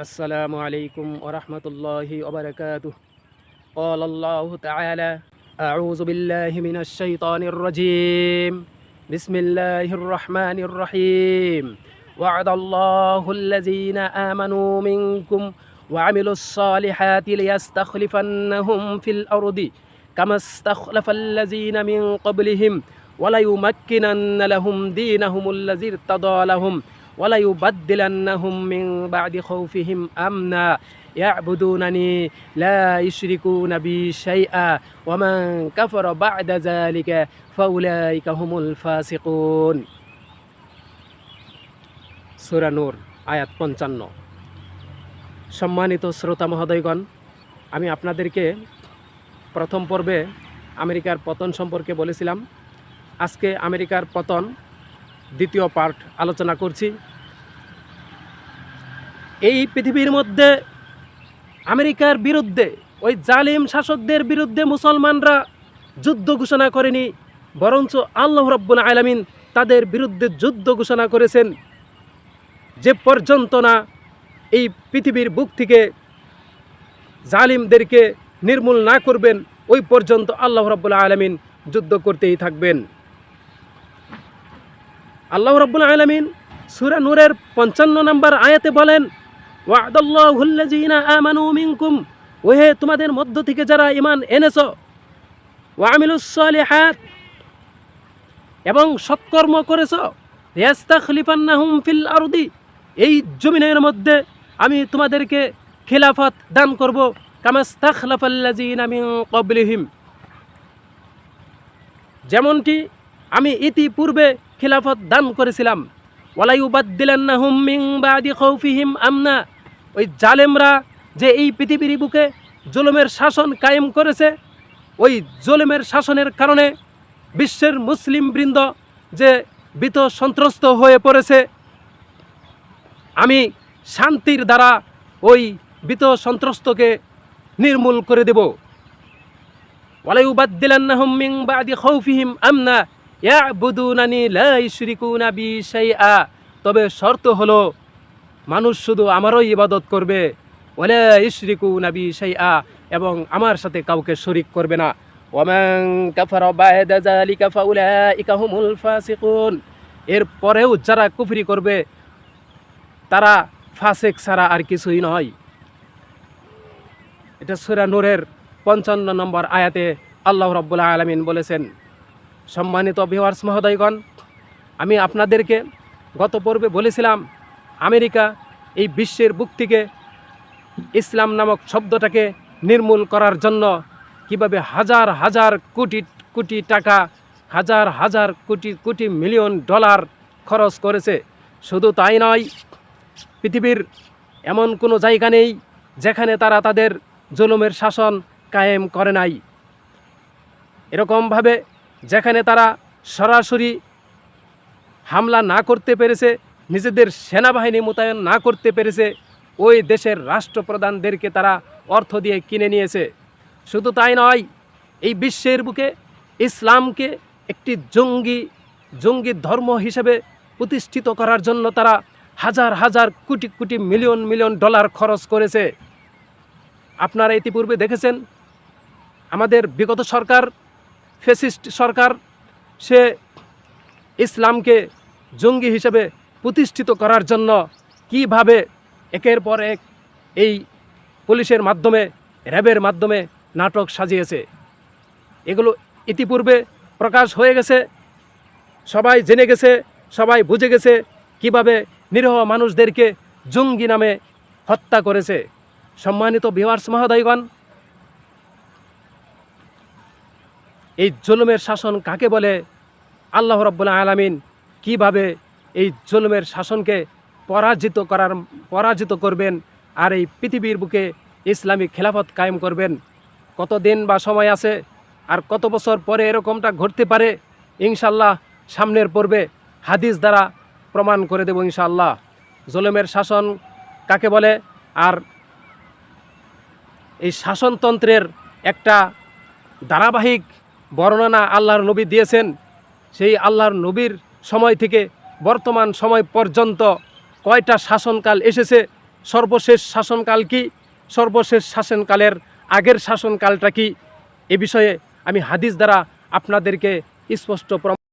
السلام عليكم ورحمة الله وبركاته قال الله تعالى أعوذ بالله من الشيطان الرجيم بسم الله الرحمن الرحيم وعد الله الذين آمنوا منكم وعملوا الصالحات ليستخلفنهم في الأرض كما استخلف الذين من قبلهم وليمكنن لهم دينهم الذي ارتضى لهم ওয়ালাইবাদ্দিলান্নাহুম মিন বাদি খৌফিহিম আমনা ইয়াবুদুনানি লা ইশরিকুনা বি শাইআ ওয়া মান কাফারা বা'দা যালিকা ফাউলাইকা হুমুল ফাসিকুন সূরা নূর 55 সম্মানিত শ্রোতা মহোদয়গণ, আমি আপনাদেরকে প্রথম পর্বে আমেরিকার পতন সম্পর্কে বলেছিলাম। আজকে আমেরিকার পতন দ্বিতীয় পার্ট আলোচনা করছি। এই পৃথিবীর মধ্যে আমেরিকার বিরুদ্ধে, ওই জালিম শাসকদের বিরুদ্ধে মুসলমানরা যুদ্ধ ঘোষণা করেনি, বরঞ্চ আল্লাহ রব্বুল আলামিন তাদের বিরুদ্ধে যুদ্ধ ঘোষণা করেছেন। যে পর্যন্ত না এই পৃথিবীর বুক থেকে জালিমদেরকে নির্মূল না করবেন, ওই পর্যন্ত আল্লাহ রব্বুল আলমিন যুদ্ধ করতেই থাকবেন। আল্লাহ রব্বুল আলমিন সুরা নূরের পঞ্চান্ন নম্বর আয়াতে বলেন মিনকুম। ওহে তোমাদের মধ্য থেকে যারা ইমান এনেছো, ওয়া আমিলুস সালিহাত। এবং সৎকর্ম করেছ ইয়াস্তাখলিফান্নাহুম ফিল আরদি। এই জমিনের মধ্যে আমি তোমাদেরকে খিলাফত দান করব, কামাস্তাখলাফাল্লাযীনা মিন ক্বাবলিহিম। যেমনটি আমি ইতিপূর্বে খিলাফত দান করেছিলাম। ওয়ালাইউবাদ্দিলান্নাহুম মিন বাদি খাউফিহিম আমনা। ওই জালেমরা যে এই পৃথিবীর বুকে জুলুমের শাসন কায়েম করেছে, ওই জুলুমের শাসনের কারণে বিশ্বের মুসলিম বৃন্দ যে বিত সন্ত্রস্ত হয়ে পড়েছে, আমি শান্তির দ্বারা ওই বিত সন্ত্রস্তকে নির্মূল করে দেব। ওয়ালাইউবাদ্দিলান্নাহুম মিন বাদি খাউফিহিম আমনা। তবে শর্ত হলো, মানুষ শুধু আমারই ইবাদত করবে, ওয়ালা ইশরিকুনা বি শাইআ, এবং আমার সাথে কাউকে শরিক করবে না। ওয়ামান কাফারা বা'দা যালিকা ফাউলাইকা হুমুল ফাসিকুন। এর পরেও যারা কুফরি করবে, তারা ফাসেক ছাড়া আর কিছুই নয়। এটা সূরা নূরের পঞ্চান্ন নম্বর আয়াতে আল্লাহ রাব্বুল আলামিন বলেছেন সম্মানিত ভিওয়ার্স মহোদয়গণ, আমি আপনাদেরকে গত পর্বে বলেছিলাম, আমেরিকা এই বিশ্বের বুক থেকে ইসলাম নামক শব্দটাকে নির্মূল করার জন্য কীভাবে হাজার হাজার কোটি কোটি টাকা, হাজার হাজার কোটি কোটি মিলিয়ন ডলার খরচ করেছে। শুধু তাই নয়, পৃথিবীর এমন কোনো জায়গা নেই যেখানে তারা তাদের জুলুমের শাসন কায়েম করে নাই। এরকমভাবে যেখানে তারা সরাসরি হামলা না করতে পেরেছে, নিজেদের সেনাবাহিনী মোতায়েন না করতে পেরেছে, ওই দেশের রাষ্ট্রপ্রধানদেরকে তারা অর্থ দিয়ে কিনে নিয়েছে। শুধু তাই নয়, এই বিশ্বের বুকে ইসলামকে একটি জঙ্গি জঙ্গি ধর্ম হিসেবে প্রতিষ্ঠিত করার জন্য তারা হাজার হাজার crore crore million million dollar খরচ করেছে। আপনারা ইতিপূর্বে দেখেছেন, আমাদের বিগত সরকার ফেসিস্ট সরকার সে ইসলামকে জঙ্গি হিসেবে প্রতিষ্ঠিত করার জন্য কীভাবে একের পর এক এই পুলিশের মাধ্যমে, র্যাবের মাধ্যমে নাটক সাজিয়েছে? এগুলো ইতিপূর্বে প্রকাশ হয়ে গেছে। সবাই জেনে গেছে, সবাই বুঝে গেছে কীভাবে নিরহ মানুষদেরকে জঙ্গি নামে হত্যা করেছে। সম্মানিত বিহার্স মহোদয়গণ এই জুলুমের শাসন কাকে বলে? আল্লাহ রব্বুল আলামিন কীভাবে এই জুলুমের শাসনকে পরাজিত করার, পরাজিত করবেন আর এই পৃথিবীর বুকে ইসলামিক খেলাফত কায়েম করবেন? কত দিন বা সময় আছে? আর কত বছর পরে এরকমটা ঘটতে পারে? ইনশাল্লাহ সামনের পর্বে হাদিস দ্বারা প্রমাণ করে দেব ইনশাল্লাহ জুলুমের শাসন কাকে বলে? আর এই শাসনতন্ত্রের একটা ধারাবাহিক বর্ণনা আল্লাহর নবী দিয়েছেন, সেই আল্লাহর নবীর সময় থেকে বর্তমান সময় পর্যন্ত কয়টা শাসনকাল এসেছে? সর্বশেষ শাসনকাল কি? সর্বশেষ শাসনকালের আগের শাসনকালটা কি? এ বিষয়ে আমি হাদিস দ্বারা আপনাদেরকে স্পষ্ট